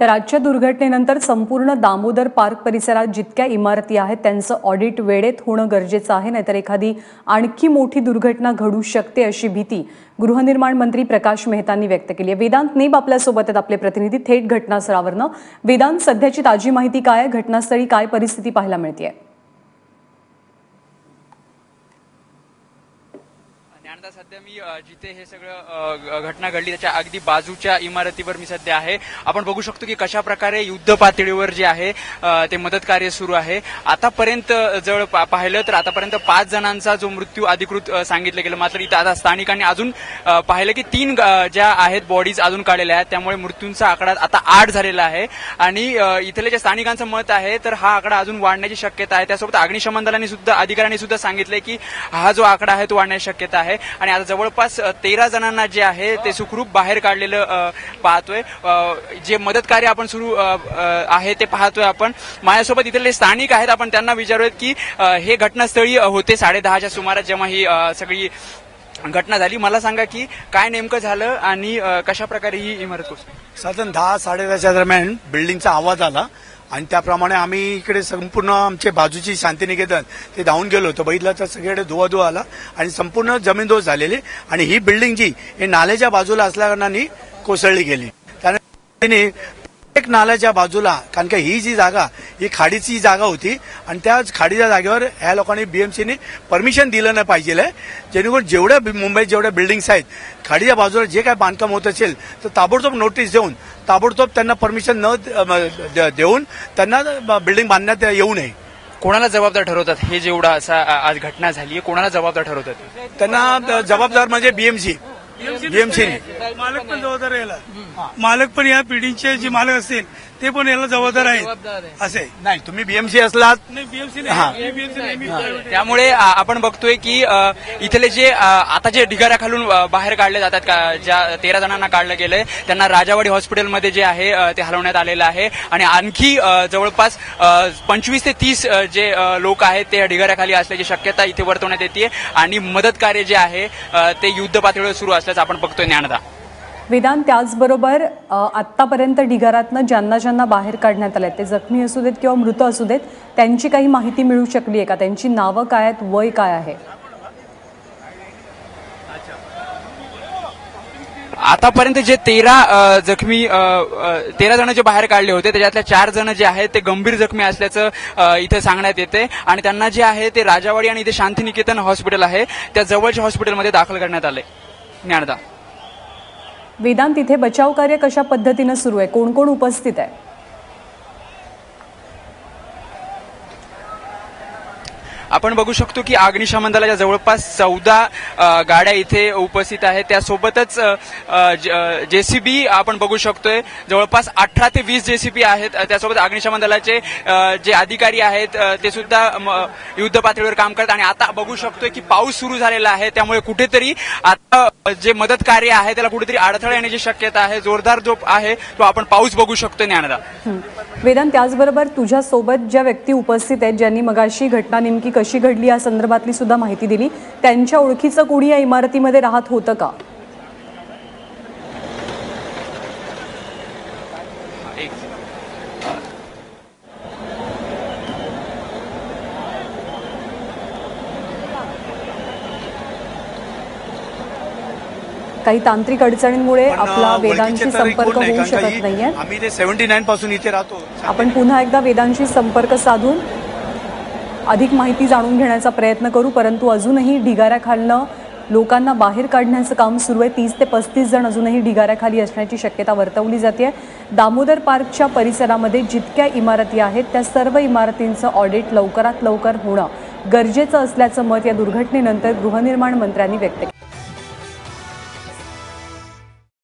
तर आजच्या दुर्घटनेनंतर संपूर्ण दामोदर पार्क परिसरात जितक्या इमारती आहेत त्यांचं ऑडिट वेळेत होणं गरजेचं आहे. नाहीतर एखादी आणखी मोठी दुर्घटना घडू शकते अशी भीती गृहनिर्माण मंत्री प्रकाश मेहतांनी व्यक्त केली आहे. वेदांत नेब आपल्यासोबत आहेत आपले प्रतिनिधी. थेट घटनास्थळावरनं. वेदांत सध्याची ताजी माहिती काय घटनास्थळी काय परिस्थिती पाहायला मिळते ज्ञानदा सध्या मी अ, जिथे हे सगळं घटना घडली त्याच्या अगदी बाजूच्या इमारतीवर मी सध्या आहे. आपण बघू शकतो की कशा प्रकारे युद्ध पातळीवर जे आहे ते मदत कार्य सुरू आहे. आतापर्यंत जवळ पा- पाहिलं तर आतापर्यंत पाच जणांचा जो मृत्यू अधिकृत सांगितलं गेलं. मात्र इथं आता स्थानिकांनी अजून पाहिलं की तीन ज्या आहेत बॉडीज अजून काढलेल्या आहेत. त्यामुळे मृत्यूंचा आकडा आता आठ झालेला आहे. आणि इथल्या इथले जे स्थानिकांचं मत आहे तर हा आकडा अजून वाढण्याची शक्यता आहे. त्यासोबत अग्निशमन दलांनी सुद्धा अधिकाऱ्यांनी सुद्धा सांगितलंय की हा जो आकडा आहे तो वाढण्याची शक्यता आहे. आणि आता जवळ जवळपास तेरा जणांना जे आहे ते सुखरूप बाहेर काढलेलं पाहतोय. जे मदत कार्य आपण सुरू आहे ते पाहतोय आपण. माझ्यासोबत इथले स्थानिक आहेत. आपण त्यांना विचारूयात की हे घटनास्थळी होते साडेदहाच्या सुमारास जेव्हा ही सगळी घटना झाली. मला सांगा की काय नेमकं झालं आणि कशा प्रकारे ही इमारत कोसळली? साधारण दहा साडेदहाच्या दरम्यान बिल्डिंगचा आवाज आला. आणि त्याप्रमाणे आम्ही इकडे संपूर्ण आमचे बाजूची शांतिनिकेतन ते धावून गेलो होतो. बघितलं तर सगळीकडे धुवा धुवा आला आणि संपूर्ण जमीनदोष झालेली आणि ही बिल्डिंग जी हे नाल्याच्या बाजूला असल्याकारणाने कोसळली गेली. त्याने एक नाल्याच्या बाजूला कारण का ही जी जागा ही खाडीची जागा होती आणि त्या खाडीच्या जागेवर ह्या लोकांनी बीएमसीने परमिशन दिलं नाही पाहिजे. जेणेकरून जेवढ्या मुंबईत जेवढ्या बिल्डिंग्स आहेत खाडीच्या बाजूला जे काय बांधकाम होत असेल तर ताबडतोब नोटीस देऊन ताबडतोब त्यांना परमिशन न देऊन त्यांना बिल्डिंग बांधण्यात येऊ नये. कोणाला जबाबदार ठरवतात? हे जेवढा असा आज घटना झाली आहे कोणाला जबाबदार ठरवतात? त्यांना जबाबदार म्हणजे बीएमसी बीएमसी मालक पण जबाबदार आहे याला मालक पण या बिल्डिंगचे जे मालक असतील ते पण याला जबाबदार आहेत. असे. नाही तुम्ही बीएमसी असलात. नाही बीएमसी हा. नाही बीएमसी private आहे. त्यामुळे आपण बघतोय की अ, इथले जे अ, आता जे ढिगाऱ्या खालून अ, बाहेर काढले जातात का ज्या तेरा जणांना काढलं गेलंय त्यांना राजावाडी हॉस्पिटलमध्ये जे आहे अ, ते हलवण्यात आलेलं आहे. आणि आणखी अ, जवळपास पंचवीस ते तीस अ, जे लोक आहेत ते ढिगाऱ्याखाली असल्याची शक्यता इथे वर्तवण्यात येते आणि मदत कार्य जे आहे अ, ते युद्ध पातळीवर सुरू असल्याचं आपण बघतोय ज्ञानदा. वेदांत त्याचबरोबर आत्तापर्यंत ढिगारातनं ज्यांना ज्यांना बाहेर काढण्यात आले ते जखमी असू देत किंवा मृत असू देत त्यांची काही माहिती मिळू शकली आहे का? त्यांची नावं काय आहेत? वय काय आहे? आतापर्यंत जे तेरा जखमी तेरा जण जे बाहेर काढले होते त्याच्यातल्या चार जण जे आहेत ते गंभीर जखमी असल्याचं इथे सांगण्यात येते. आणि त्यांना जे आहे ते राजावाडी आणि इथे शांतिनिकेतन हॉस्पिटल आहे. त्या जवळच्या हॉस्पिटलमध्ये दाखल करण्यात आले. ज्ञानदा. वेदांत इथे बचाव कार्य कशा पद्धतीनं सुरू आहे? कोण कोण उपस्थित आहे? आपण बघू शकतो की अग्निशमन दलाच्या जवळपास चौदा गाड्या इथे उपस्थित आहेत. त्यासोबतच जेसीबी आपण बघू शकतोय. जवळपास अठरा ते वीस जेसीबी आहेत. त्यासोबत अग्निशमन दलाचे जे अधिकारी आहेत ते सुद्धा युद्ध पातळीवर काम करतात. आणि आता बघू शकतोय की पाऊस सुरू झालेला आहे. त्यामुळे कुठेतरी आता जे मदत कार्य आहे त्याला कुठेतरी अडथळा येण्याची शक्यता आहे. जोरदार जो आहे. तो आपण पाऊस बघू शकतोय ज्ञानदा. वेदांत त्याचबरोबर तुझ्या सोबत ज्या व्यक्ती उपस्थित आहेत ज्यांनी मगाशी घटना नेमकी कशी घडली या संदर्भातली सुद्धा माहिती दिली. त्यांच्या ओळखीचं कोणी या इमारतीमध्ये राहत होतं का? काही तांत्रिक अडचणींमुळे आपला वेदांशी संपर्क होऊ शकत नाहीये. आम्ही ते सेव्हन्टी नाईन पासून इथे राहतो आपण पुन्हा एकदा वेदांशी संपर्क साधून अधिक माहिती जाणून घेण्याचा प्रयत्न करू परंतु अजूनही ढिगाऱ्याखालनं लोकांना बाहेर काढण्याचं काम सुरू आहे. तीस ते पस्तीस जण अजूनही ढिगाऱ्याखाली असण्याची शक्यता वर्तवली जाते. दामोदर पार्कच्या परिसरामध्ये जितक्या इमारती आहेत त्या सर्व इमारतींचं ऑडिट लवकरात लवकर होणं गरजेचं असल्याचं मत या दुर्घटनेनंतर गृहनिर्माण मंत्र्यांनी व्यक्त केलं.